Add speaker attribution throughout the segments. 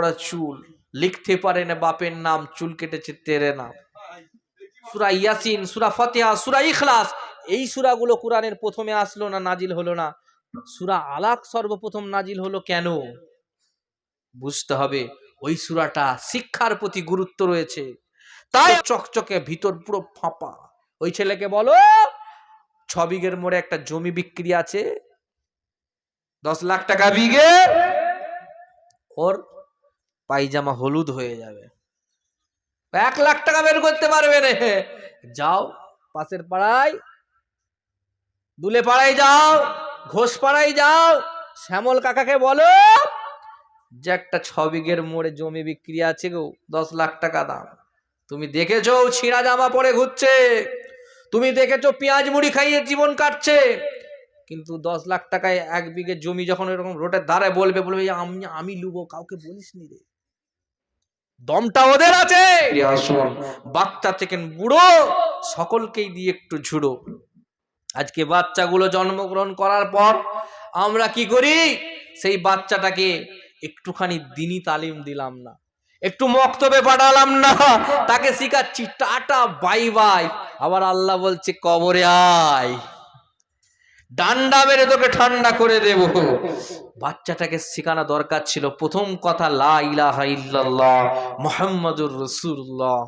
Speaker 1: ওরা চুল। লিখতে পারে না, বাপের নাম, চুল কেটেছে তেরে নাম। সুরা ইয়াসিন, সুরা ফতেহা, সুরা ইখলাস, এই সুরাগুলো কোরআনের প্রথমে আসলো না, নাজিল হলো না? সুরা আলাক সর্বপ্রথম নাজিল হলো কেন? বুঝতে হবে, ওই সুরাটা শিক্ষার প্রতি গুরুত্ব রয়েছে। তাই চকচকে ভিতর পুরো ফাঁপা। ওই ছেলেকে বলো, ছ বিঘের মোড়ে একটা জমি বিক্রি আছে, দশ লাখ টাকা বিঘে। ওর পায়জামা হলুদ হয়ে যাবে। এক লাখ টাকা বের করতে পারবে না যাও, পাশের পাড়ায়, দুলে পাড়ায় যাও, ঘোষ পাড়ায় যাও, শ্যামল কাকাকে বলো যে একটা ছ বিঘের মোড়ে জমি বিক্রি আছে গো, দশ লাখ টাকা দাম। তুমি দেখেছ ছিঁড়া জামা পরে ঘুরছে, তুমি দেখেছ পেঁয়াজ মুড়ি খাইয়ে জীবন কাটছে, কিন্তু দশ লাখ টাকায় এক বিঘে জমি যখন এরকম রোডের ধারে বলবে বলবে, "এই আমি আমি লুবো, কাউকে বলিস নি রে। দমটা ওদের আছে। বাচ্চা থেকে বুড়ো সকলকেই দিয়ে একটু ঝুড়ো। আজকে বাচ্চাগুলো জন্মগ্রহণ করার পর আমরা কি করি? সেই বাচ্চাটাকে একটুখানি দিনই তালিম দিলাম না। একটু মক্তবে পাঠালাম না। তাকে শিখাচ্ছি, টাটা বাই বাই আবার আল্লাহ বলছে, কবরে আয়। ডান্ডা মেরে তোকে ঠান্ডা করে দেব। বাচ্চাটাকে শেখানো দরকার ছিল। প্রথম কথা, লা মুহাম্মাদুর রাসূলুল্লাহ।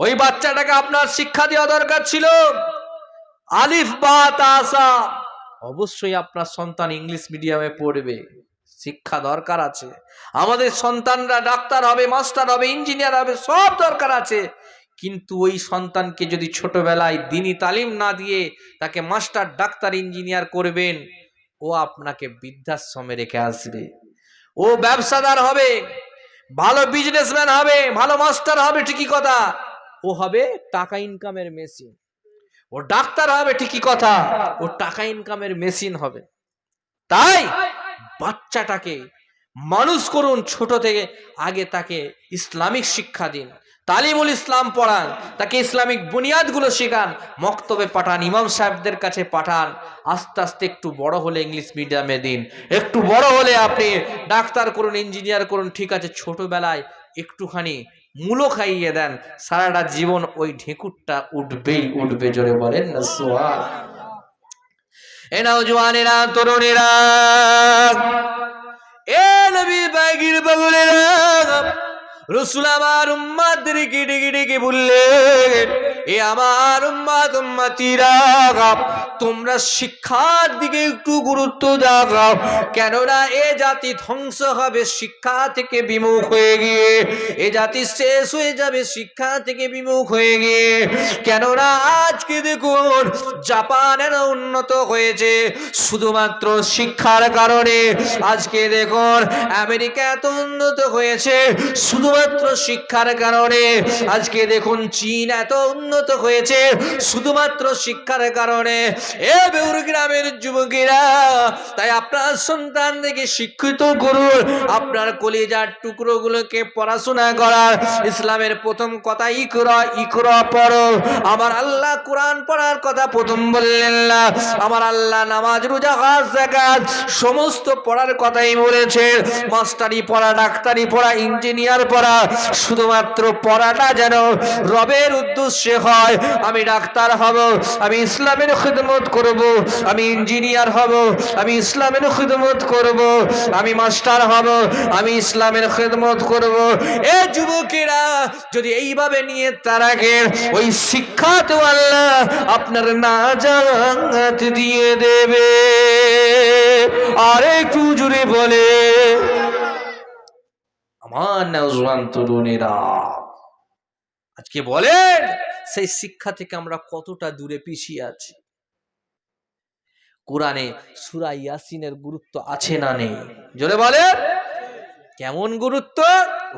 Speaker 1: ওই বাচ্চাটাকে আপনার শিক্ষা দেওয়া দরকার ছিল। আলিফ, বা তাসা অবশ্যই আপনার সন্তান ইংলিশ মিডিয়ামে পড়বে। শিক্ষা দরকার আছে। আমাদের সন্তানরা ডাক্তার হবে, মাস্টার হবে, ইঞ্জিনিয়ার হবে, সব দরকার আছে। কিন্তু ওই সন্তানকে যদি ছোটবেলায় দিনই তালিম না দিয়ে তাকে মাস্টার, ডাক্তার, ইঞ্জিনিয়ার করবেন, ও আপনাকে বৃদ্ধাশ্রমে রেখে আসবে। ও ব্যবসাদার হবে, ভালো বিজনেসম্যান হবে, ভালো মাস্টার হবে, ঠিকই কথা। ও হবে টাকা ইনকামের মেশিন ও ডাক্তার হবে, ঠিকই কথা। ও টাকা ইনকামের মেশিন হবে। তাই বাচ্চাটাকে মানুষ করুন, ছোট থেকে আগে তাকে ইসলামিক শিক্ষা দিন। তালিমুল ইসলাম পড়ান, তাকে ইসলামিক বুনিয়াদগুলো শেখান, মক্তবে পাঠান, ইমাম সাহেবদের কাছে পাঠান। আস্তে আস্তে একটু বড় হলে ইংলিশ মিডিয়ামে দিন। একটু বড় হলে আপনি ডাক্তার করুন, ইঞ্জিনিয়ার করুন, ঠিক আছে, ছোটবেলায় একটুখানি মূলো খাইয়ে দেন, সারাটা জীবন ওই ঢেকুরটা উঠবেই, উঠবে জোরে বলেন না সোয়া এ নওজওয়ানেরা তরুণেরা, এ নবী বগুলেরা রসুল আমার উম্মাদেরকে ডেকে ডেকে বললেন এ আমার উম্মাদ উম্মাতিরা, তোমরা শিক্ষার দিকে একটু গুরুত্ব দাও। কেননা এ জাতি ধ্বংস হবে, শিক্ষা থেকে বিমুখ হয়ে গিয়ে। এ জাতি শেষ হয়ে যাবে, শিক্ষা থেকে বিমুখ হয়ে গিয়ে। কেননা আজকে দেখুন জাপানের উন্নত হয়েছে, শুধুমাত্র শিক্ষার কারণে। আজকে দেখুন, আমেরিকা এত উন্নত হয়েছে শুধুমাত্র শিক্ষার কারণে আজকে দেখুন চীন এত উন্নত হয়েছে, শুধুমাত্র শিক্ষার কারণে। এ বেউর গ্রামের যুবকেরা, তাই আপনার সন্তান থেকে শিক্ষিত করুন, আপনার কলিজার টুকরোগুলোকে পড়াশোনা করার। ইসলামের প্রথম কথা, ইকরা ইকরা পড়ো। আমার আল্লাহ কোরআন পড়ার কথা প্রথম বললেন না। আমার আল্লাহ নামাজ, রোজা, হাজ জাকাত সমস্ত পড়ার কথাই বলেছেন। মাস্টারি পড়া, ডাক্তারি পড়া, ইঞ্জিনিয়ার পড়া শুধুমাত্র পড়াটা যেন রবের উদ্দেশ্যে হয়। আমি ডাক্তার হব, আমি ইসলামের খিদমত করব, আমি ইঞ্জিনিয়ার হব, আমি ইসলামের খিদমত করব, আমি মাস্টার হব, আমি ইসলামের খিদমত করব। এ যুবকেরা, যদি এইভাবে নিয়ে তারাকে ওই শিক্ষা তো আল্লাহ আপনার না জানাত দিয়ে দেবে। আর একটু জুড়ে বলে আজকে বলেন, সেই শিক্ষা থেকে আমরা কতটা দূরে পিছিয়ে আছি? কোরআনে সুরা ইয়াসিনের গুরুত্ব আছে না নেই? জোরে বলেন। কেমন গুরুত্ব?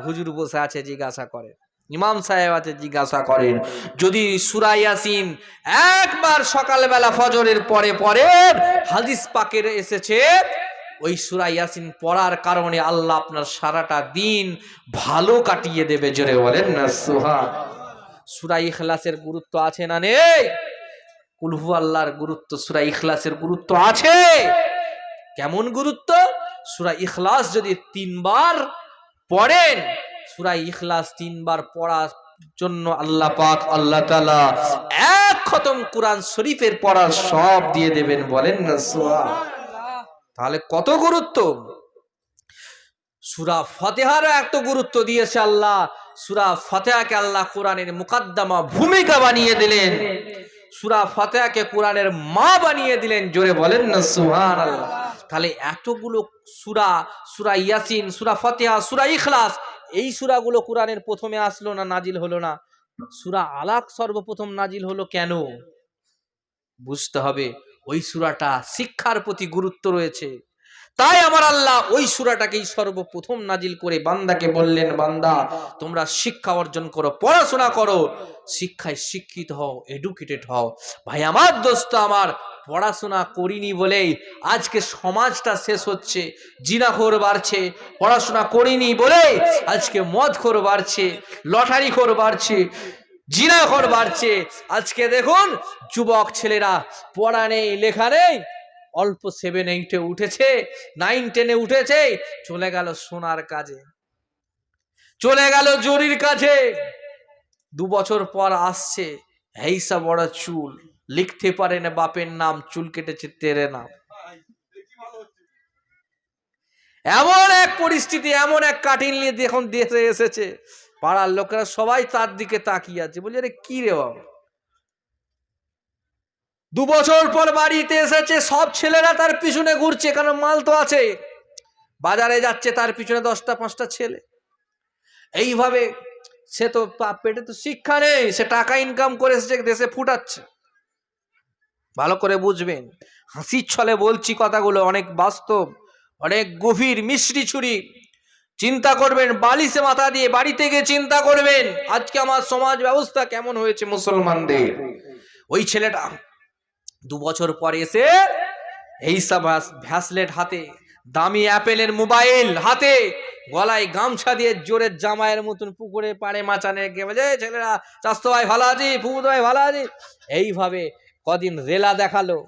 Speaker 1: হুজুর বসে আছে, জিজ্ঞাসা করে ইমাম সাহেব আছে, জিজ্ঞাসা করেন। যদি সুরা ইয়াসিন একবার সকালবেলা ফজরের পরে পরে হাদিস পাকের এসেছে ওই সুরা ইয়াসিন পড়ার কারণে আল্লাহ আপনার সারাটা দিন ভালো কাটিয়ে দেবে, জোরে বলেন না সুহা সুরা ইখলাসের গুরুত্ব আছে না নেই? কুলহু আল্লাহর গুরুত্ব, সুরা ইখলাসের গুরুত্ব আছে। কেমন গুরুত্ব? সুরা ইখলাস যদি তিনবার পড়েন, সুরা ইখলাস তিনবার পড়ার জন্য আল্লাহ পাক, আল্লাহ তাআলা এক খতম কোরআন শরীফের পড়া সব দিয়ে দেবেন, বলেন না সুবহান তাহলে কত গুরুত্ব? সুরা ফতেহারও এত গুরুত্ব দিয়েছে আল্লাহ। সুরা ফতেহাকে আল্লাহ কোরআনের মুকাদ্দামা ভূমিকা বানিয়ে দিলেন। সুরা ফতেহাকে কোরআনের মা বানিয়ে দিলেন, জোরে বলেন না সুহান আল্লাহ তাহলে এতগুলো সুরা সুরা ইয়াসিন, সুরা ফতেহা, সুরা ইখলাস, এই সুরাগুলো কোরআনের প্রথমে আসলো না, নাজিল হলো না? সুরা আলাক সর্বপ্রথম নাজিল হলো কেন? বুঝতে হবে। ওই সুরাটা শিক্ষার প্রতি গুরুত্ব রয়েছে। তাই আমার আল্লাহ ওই সুরাটাকেই সর্বপ্রথম নাজিল করে বান্দাকে বললেন, বান্দা, তোমরা শিক্ষা অর্জন করো, পড়াশোনা করো। শিক্ষায় শিক্ষিত হও এডুকেটেড হও। ভাই, আমার দোস্ত আমার পড়াশোনা করিনি বলেই আজকে সমাজটা শেষ হচ্ছে, জিনাখোর বাড়ছে, পড়াশোনা করিনি বলে আজকে মদখোর বাড়ছে লটারি খোর বাড়ছে। জিনাখোর বাড়ছে। আজকে দেখুন, যুবক ছেলেরা, পড়া নেই, লেখা নেই। অল্প সেভেন এইটে উঠেছে নাইন টেনে উঠেছে, চলে গেল সোনার কাজে। চলে গেল জরির কাছে দু বছর পর আসছে হেইসা বড় চুল। লিখতে পারে না বাপের নাম, চুল কেটেছে তেরে নাম। এমন এক পরিস্থিতি, এমন এক কাঠিন নিয়ে এখন দেশে এসেছে। পাড়ার লোকেরা সবাই তার দিকে তাকিয়ে আছে। বলছে আরে, কি রে বাবা? দু বছর পর বাড়িতে এসেছে, সব ছেলেরা তার পিছনে ঘুরছে, কারণ মাল তো আছে। বাজারে যাচ্ছে তার পিছনে দশটা, পাঁচটা ছেলে। এইভাবে সে তো পেটে তো শিক্ষা নেই, সে টাকা ইনকাম করে এসেছে, দেশে ফুটাচ্ছে। ভালো করে বুঝবেন, হাসির ছলে বলছি কথাগুলো, অনেক বাস্তব, অনেক গভীর, মিষ্টি ছুরি। চিন্তা করবেন, বালিশে মাথা দিয়ে বাড়িতে গিয়ে চিন্তা করবেন, আজকে আমার সমাজ ব্যবস্থা কেমন হয়েছে মুসলমানদের? ওই ছেলেটা দু বছর পরে এসে এই সব ভ্যাসলেট হাতে, দামি অ্যাপেলের মোবাইল হাতে, গলায় গামছা দিয়ে জোরের জামাইয়ের মতন পুকুরে পাড়ে মাচানে গিয়ে বলে, "এই ছেলেরা চাস্তো ভাই ভালো আছি ফুবুদ ভাই ভালো আছি। এইভাবে কদিন রেলা দেখাল,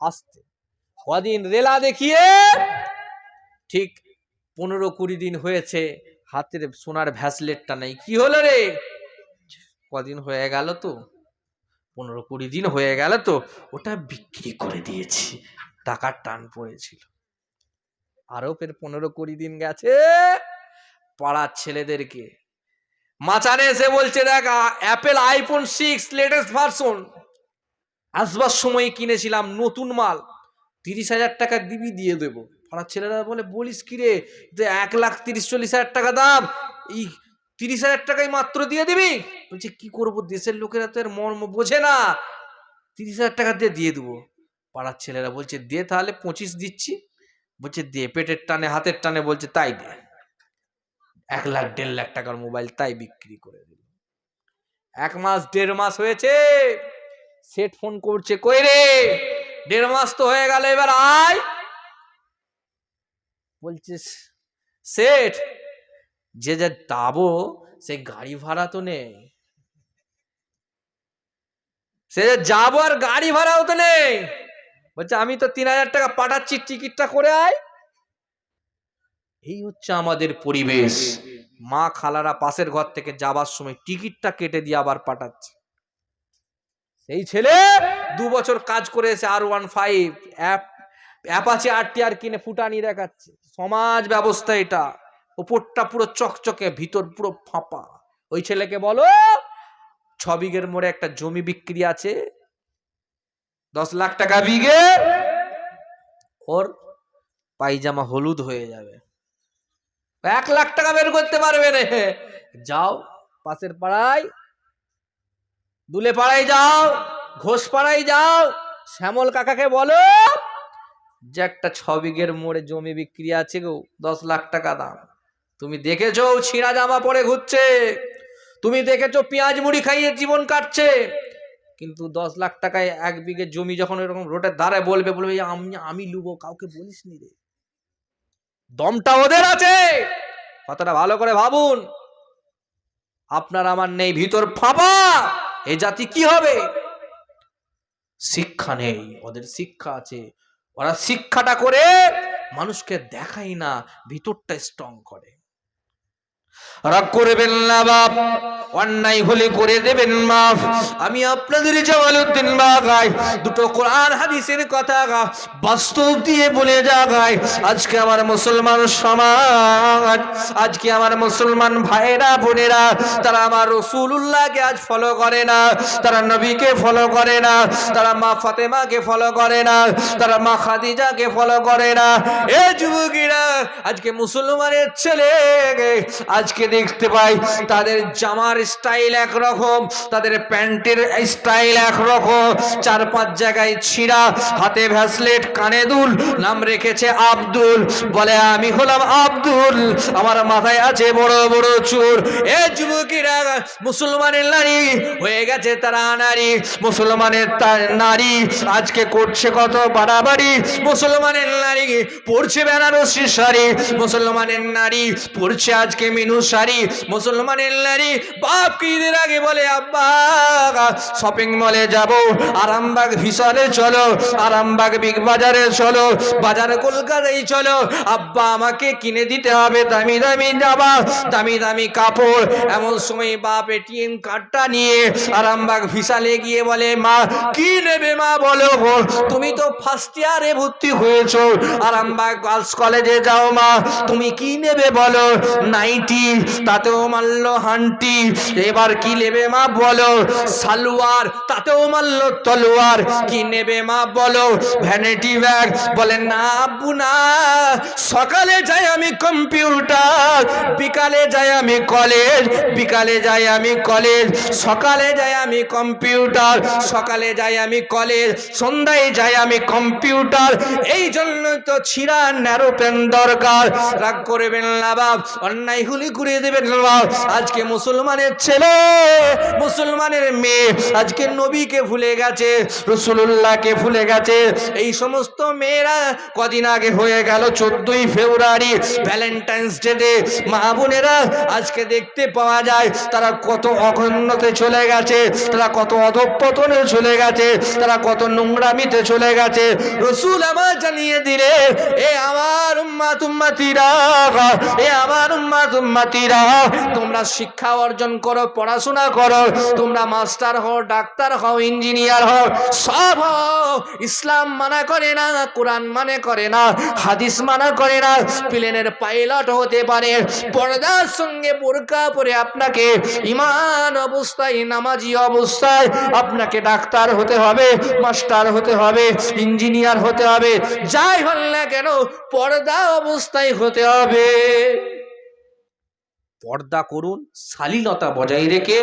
Speaker 1: আসতে। কদিন রেলা দেখিয়ে ঠিক পনেরো কুড়ি দিন হয়েছে, হাতের সোনার ভ্যাসলেটটা নেই। কি হলো রে? কদিন হয়ে গেল তো? পনেরো কুড়ি দিন হয়ে গেল তো, ওটা বিক্রি করে দিয়েছি। টাকার টান পড়েছিল। আরও ফের পনেরো কুড়ি দিন গেছে পাড়ার ছেলেদেরকে। মাচানে এসে বলছে, দেখ Apple iPhone six latest version আসবার সময় কিনেছিলাম নতুন মাল। তিরিশ হাজার টাকা দিবি, দিয়ে দেবো। পাড়ার ছেলেরা বলে, বলিস কি রে, যে এক লাখ তিরিশ চল্লিশ হাজার টাকা দাম, এই তিরিশ হাজার টাকাই মাত্র দিয়ে দিবি? বলছে, কি করব, দেশের লোকেরা তো এর মর্ম বোঝে না। তিরিশ হাজার টাকা দিয়ে দিয়ে দেবো। পাড়ার ছেলেরা বলছে, দে তাহলে, পঁচিশ দিচ্ছি। বলছে, দে, পেটের টানে, হাতের টানে বলছে, তাই দে। এক লাখ, দেড় লাখ টাকার মোবাইল তাই বিক্রি করে দিল। এক মাস, দেড় মাস হয়েছে। সেট ফোন করছে কই রে? দেড় মাস তো হয়ে গেল, এবার আয়। বলছে সেট যে যা যাব সে গাড়ি ভাড়া তো নেই। সে যে যাব আর গাড়ি ভাড়াও তো নেই। বলছে, আমি তো তিন হাজার টাকা পাঠাচ্ছি, টিকিটটা করে আয়। এই হচ্ছে আমাদের পরিবেশ। মা খালারা পাশের ঘর থেকে যাবার সময় টিকিটটা কেটে দিয়ে আবার পাঠাচ্ছে। সেই ছেলে দু বছর কাজ করে এসে আর ওয়ান ফাইভ অ্যাপ অ্যাপাচি আর কিনে ফুটানি দেখাচ্ছে। সমাজ ব্যবস্থা এটা। ওপরটা পুরো চকচকে, ভিতর পুরো ফাঁপা। ওই ছেলেকে বলো, ছ বিঘের মোড়ে একটা জমি বিক্রি আছে। দশ লাখ টাকা বিঘে। ওর পায়জামা হলুদ হয়ে যাবে। এক লাখ টাকা বের করতে পারবে রে। যাও, পাশের পাড়ায়। দুলে পাড়ায় যাও, ঘোষ পাড়ায় যাও। শ্যামল কাকাকে বলো যে একটা ছ বিঘের মোড়ে জমি বিক্রি আছে গো, দশ লাখ টাকা দাম। তুমি দেখেছ ছিঁড়া জামা পরে ঘুরছে? তুমি দেখেছ পেঁয়াজ মুড়ি খাইয়ে জীবন কাটছে? কিন্তু দশ লাখ টাকায় এক বিঘে জমি যখন এরকম রোডের ধারে বলবে বলবে আমি আমি লুবো, কাউকে বলিস নি রে। দমটা ওদের আছে। কথাটা ভালো করে ভাবুন। আপনার আমার নেই ভিতর ফাঁপা। এ জাতি কি হবে? শিক্ষা নেই, ওদের শিক্ষা আছে। ওরা শিক্ষাটা করে মানুষকে দেখাই না ভিতরটা স্ট্রং করে। রাগ করবেন না, বাপ। অন্যায় হলে করে দেবেন মাফ। আমি আপনাদের জামালউদ্দিন বাগাই, দুটো কোরআন হাদিসের কথা বাস্তব দিয়ে বলে যাগায় আজকে আমার মুসলমান সমাজ, আজকে আমার মুসলমান ভাইরা বোনেরা, তারা আমার রসুল্লাহকে আজ ফলো করে না, তারা নবীকে ফলো করে না, তারা মা ফাতেমাকে ফলো করে না, তারা মা খাদিজাকে ফলো করে না। এ যুবকেরা আজকে মুসলমানের ছেলে, আজকে দেখতে পাই তাদের জামার স্টাইল একরকম, তাদের প্যান্টের স্টাইল একরকম চার পাঁচ জায়গায় ছিঁড়া, হাতে ভ্যাসলেট কানে দুল, নাম রেখেছে আব্দুল। বলে, আমি হলাম আব্দুল, আমার মাথায় আছে বড় বড় চুর এ যুবকেরা, মুসলমানের নারী, হয়ে গেছে তারা নারী, মুসলমানের নারী, আজকে করছে কত বাড়াবাড়ি। মুসলমানের নারী পড়ছে বেনারসি শাড়ি মুসলমানের নারী পড়ছে আজকে মিনু শাড়ি। মুসলমানের নারী বাপ কি ঈদের আগে বলে, আব্বা শপিং মলে যাব, আরামবাগ ভিশালে চলো, আরামবাগ বিগ বাজারে চলো, বাজার কলকাতায় চলো। আব্বা, আমাকে কিনে দিতে হবে দামি দামি জামা, দামি দামি কাপড়। এমন সময় বাপ এটিএম কার্ডটা নিয়ে আরামবাগ ভিসালে গিয়ে বলে, মা, কি নেবে মা বলো তুমি তো ফার্স্ট ইয়ারে ভর্তি হয়েছো। আরামবাগ গার্লস কলেজে যাও মা, তুমি কি নেবে বলো? নাইটি, তাতেও মারলো হান্টি। এবার কি নেবে মা বলো? সালোয়ার, তাতেও মারলো তলোয়ার। কি নেবে মা বলো? ভ্যানিটি ব্যাগ বলে, না, আব্বু, না। সকালে যাই আমি কম্পিউটার, বিকালে যাই আমি কলেজ, বিকালে যাই আমি কলেজ, সকালে যাই আমি কম্পিউটার, সকালে যাই আমি কলেজ, সন্ধ্যায় যাই আমি কম্পিউটার। এই জন্য তো ছিঁড়া ন্যারো পেন দরকার। রাগ করবেন না বাপ, অন্যায় হুলি ঘুরিয়ে দেবেন না বাপ। আজকে মুসলমানের ছেলে, মুসলমানের মেয়ে, আজকে নবীকে ভুলে গেছে রসুল্লাহকে ভুলে গেছে। এই সমস্ত মেয়েরা কদিন আগে হয়ে গেল চোদ্দই ফেব্রুয়ারি, ভ্যালেন্টাইন্স ডে মা বোনেরা, আজকে দেখতে পাওয়া যায়, তারা কত অগণ্যতে চলে গেছে, তারা কত অধপতনে চলে গেছে, তারা কত নোংরামিতে চলে গেছে। রসুল আমার জানিয়ে দিলে, এ আমার উম্মা তোমরা শিক্ষা অর্জন করো, পড়াশোনা করো, তোমরা মাস্টার হও, ডাক্তার হও, ইঞ্জিনিয়ার হও, সব হও, ইসলাম মানা করে না, কোরআন মানে করে না, হাদিস মানা করে না, প্লেনের পাইলট হতে পারে, পর্দার সঙ্গে বোরকা পরে আপনাকে ইমান অবস্থায়, নামাজি অবস্থায় আপনাকে ডাক্তার হতে হবে, মাস্টার হতে হবে, ইঞ্জিনিয়ার হতে হবে, যাই হল না কেন, পর্দা অবস্থায় হতে হবে। পর্দা করুন, শালীনতা বজায় রেখে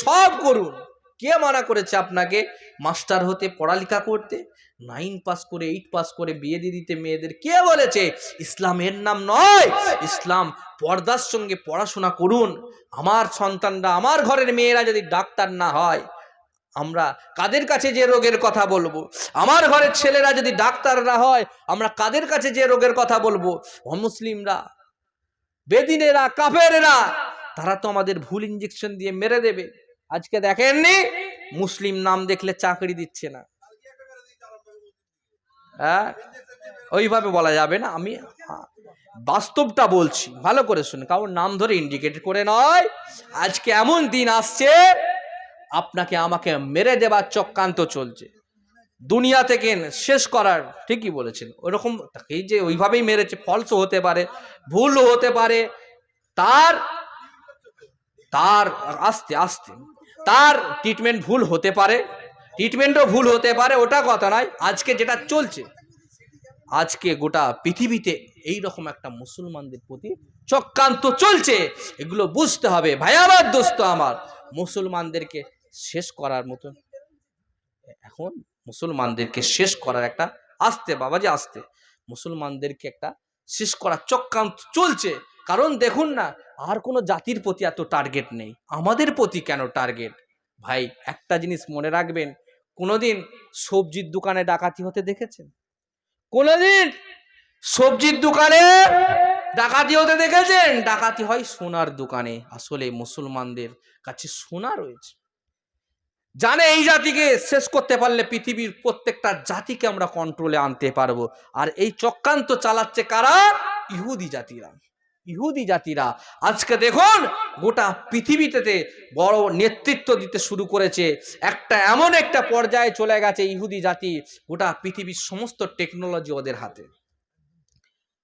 Speaker 1: সব করুন। কে মানা করেছে আপনাকে? মাস্টার হতে, পড়ালেখা করতে? নাইন পাস করে, এইট পাস করে বিয়ে দিয়ে দিতে মেয়েদের কে বলেছে? ইসলামের নাম নয়। ইসলাম পর্দার সঙ্গে পড়াশোনা করুন। আমার সন্তানরা, আমার ঘরের মেয়েরা যদি ডাক্তার না হয় আমরা কাদের কাছে যে রোগের কথা বলব? আমার ঘরের ছেলেরা যদি ডাক্তাররা হয়, আমরা কাদের কাছে যে রোগের কথা বলব? অমুসলিমরা, বেদিনেরা, কাফেরেরা, তারা তো আমাদের ভুল ইঞ্জেকশন দিয়ে মেরে দেবে। আজকে দেখেননি? মুসলিম নাম দেখলে চাকরি দিচ্ছে না। হ্যাঁ? ওইভাবে বলা যাবে না। আমি, বাস্তবটা বলছি। ভালো করে শুনে কারণ নাম ধরে ইন্ডিকেট করে নয়। আজকে এমন দিন আসছে আপনাকে আমাকে মেরে দেবার চক্রান্ত চলছে। দুনিয়া থেকে শেষ করার, ঠিকই বলেছেন। ওরকম তাকেই যে ওইভাবেই মেরেছে, ফলসও হতে পারে, ভুলও হতে পারে, তার তার, আস্তে আস্তে, তার ট্রিটমেন্ট ভুল হতে পারে ট্রিটমেন্টও ভুল হতে পারে, ওটা কথা নয়, আজকে যেটা চলছে, আজকে গোটা পৃথিবীতে এই রকম একটা মুসলমানদের প্রতি চক্রান্ত চলছে, এগুলো বুঝতে হবে। ভাই আমার দোস্ত আমার, মুসলমানদেরকে শেষ করার মতন এখন মুসলমানদেরকে শেষ করার একটা আসতে, বাবাজি আসতে। মুসলমানদেরকে একটা শেষ করার চক্রান্ত চলছে। কারণ দেখুন না, আর কোনো জাতির প্রতি এত টার্গেট নেই। আমাদের প্রতি কেন টার্গেট ভাই, একটা জিনিস মনে রাখবেন, কোনোদিন সবজির দোকানে ডাকাতি হতে দেখেছেন? কোনোদিন সবজির দোকানে ডাকাতি হতে দেখেছেন? ডাকাতি হয় সোনার দোকানে। আসলে মুসলমানদের কাছে সোনা রয়েছে। জানে এই জাতিকে শেষ করতে পারলে পৃথিবীর প্রত্যেকটা জাতিকে আমরা কন্ট্রোলে আনতে পারব। আর এই চক্রান্ত চালাচ্ছে কারা? ইহুদি জাতিরা। ইহুদি জাতিরা। আজকে দেখুন, গোটা পৃথিবীতে বড় নেতৃত্ব দিতে শুরু করেছে। একটা এমন একটা পর্যায়ে চলে গেছে ইহুদি জাতি গোটা পৃথিবীর সমস্ত টেকনোলজি ওদের হাতে।